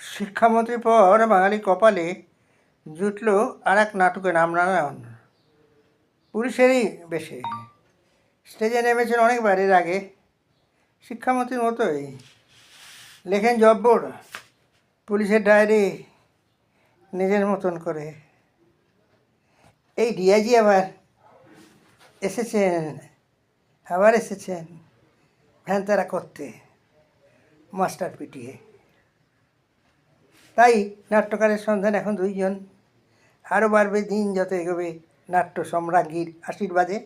শিক্ষামন্ত্রীর পর বাঙালি কপালে জুটল আর এক নাটকের নাম নারায়ণ পুলিশেরই বেশে। স্টেজে নেমেছেন অনেকবার এর আগে। শিক্ষামন্ত্রীর মতোই লেখেন জব্বর, পুলিশের ডায়েরি নিজের মতন করে। এই ডিআইজি আবার এসেছেন আবার এসেছেন ভ্যানতারা করতে, মাস্টার পিটিয়ে। তাই নাট্যকারের সন্ধান এখন দুইজন। আরও বাড়বে দিন যত এগোবে নাট্য সম্রাজ্ঞীর আশীর্বাদে।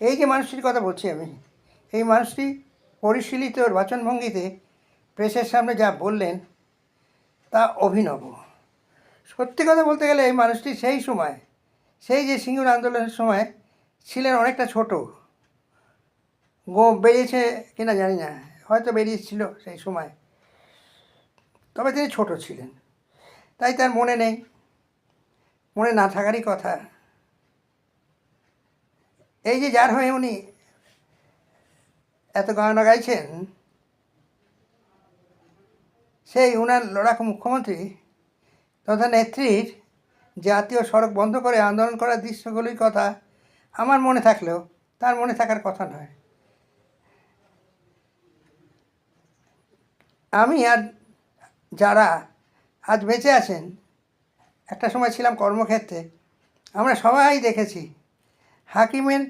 এই যে মানুষটির কথা বলছি আমি, এই মানুষটি পরিশীলিত বাচনভঙ্গিতে প্রেসের সামনে যা বললেন, তা অভিনব। সত্যি কথা বলতে গেলে এই মানুষটি সেই সময়, সেই যে সিঙ্গুর আন্দোলনের সময় ছিলেন অনেকটা ছোট। গো বেরিয়েছে কিনা জানি না। হয়তো বেরিয়েছিল সেই সময়। তবে তিনি ছোট ছিলেন। তাই তার মনে নেই। মনে না থাকারই কথা। এই যে যার হয়ে উনি এত গান গাইছেন, সেই উনার লড়াকু মুখ্যমন্ত্রী তথা নেত্রীর জাতীয় সড়ক বন্ধ করে আন্দোলন করার দৃশ্যগুলির কথা আমার মনে থাকলেও তার মনে থাকার কথা নয়। আমি আর যারা আজ বেঁচে আছেন, একটা সময় ছিলাম কর্মক্ষেত্রে, আমরা সবাই দেখেছি হাকিমের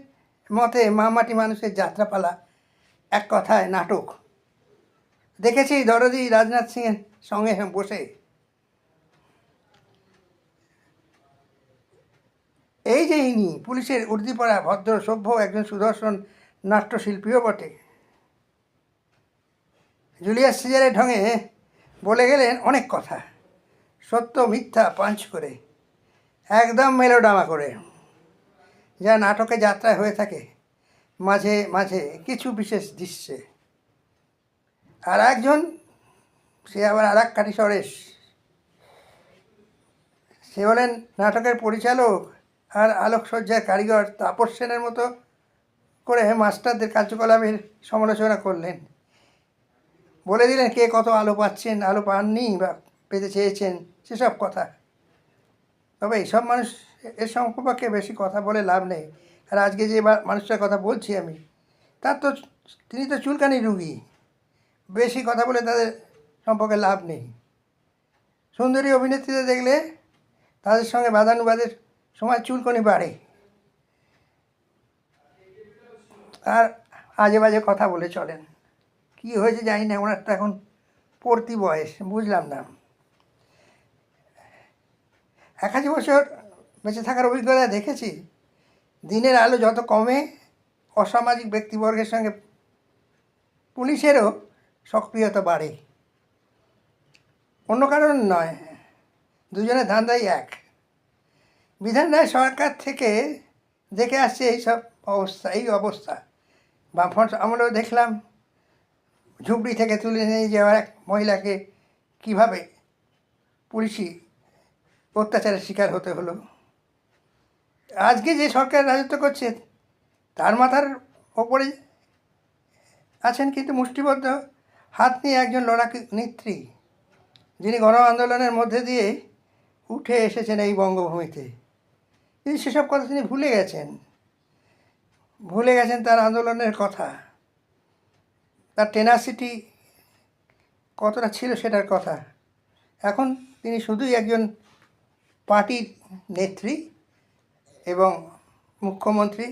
মতে মামাটি মানুষের যাত্রাপালা এক কথায় নাটক। দেখেছি দরদি রাজনাথ সিংয়ের সঙ্গে বসে। এই যে ইনি পুলিশের উর্দিপড়া ভদ্র, সভ্য, একজন সুদর্শন, নাট্যশিল্পীও বটে। জুলিয়াস সিজারের ঢঙে বলে গেলেন অনেক কথা। সত্য, মিথ্যা, পাঞ্চ করে। একদম মেলোডামা করে। যা নাটকে যাত্রায় হয়ে থাকে। মাঝে মাঝে কিছু বিশেষ দৃশ্যে। আর একজন, সে আবার আর এক কাঠি সরেশ। সে হলেন নাটকের পরিচালক আর আলোকসজ্জার কারিগর তাপস সেনের মতো করে মাস্টারদের কার্যকলাপের সমালোচনা করলেন। বলে দিলেন, কে কত আলো পাচ্ছেন? আলো পাননি বা পেতে চেয়েছেন? সেসব কথা। তবে এইসব মানুষ এর সম্পর্কে বেশি কথা বলে লাভ নেই। আর আজকে যে মানুষটার কথা বলছি আমি, তার তো তিনি তো চুলকানি রুগী। বেশি কথা বলে তাদের সম্পর্কে লাভ নেই। সুন্দরী অভিনেত্রীদের দেখলে তাদের সঙ্গে বাদানুবাদের সময় চুলকনি বাড়ে। আর আজে বাজে কথা বলে চলেন। কী হয়েছে জানি না, ওনার তো এখন পড়তি বয়স, বুঝলাম না। একাশি বছর বেঁচে থাকার অভিজ্ঞতা দেখেছি। দিনের আলো যত কমে, অসামাজিক ব্যক্তিবর্গের সঙ্গে পুলিশেরও সক্রিয়তা বাড়ে। অন্য কারণ নয়, দুজনের ধান্দাই এক। বিধান রায় সরকার থেকে দেখে আসছে এই সব অবস্থা, এই অবস্থা। বামফ্রন্ট আমলেও দেখলাম। ঝুপড়ি থেকে তুলে নিয়ে যাওয়ার এক মহিলাকে কীভাবে পুলিশি অত্যাচারের শিকার হতে হলো? আজকে যে সরকার রাজত্ব করছে, তার মাথার ওপরে আছেন কিন্তু মুষ্টিবদ্ধ হাত নিয়ে একজন লড়াকু নেত্রী, যিনি গণ আন্দোলনের মধ্যে দিয়ে উঠে এসেছেন এই বঙ্গভূমিতে। কিন্তু সেসব কথা তিনি ভুলে গেছেন। ভুলে গেছেন তার আন্দোলনের কথা। তার টেনাসিটি কতটা ছিল সেটার কথা। এখন তিনি শুধুই একজন পার্টির নেত্রী এবং মুখ্যমন্ত্রী।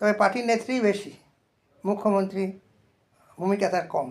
তবে পার্টির নেত্রী বেশি মুখ্যমন্ত্রী ভূমিকা তার কম।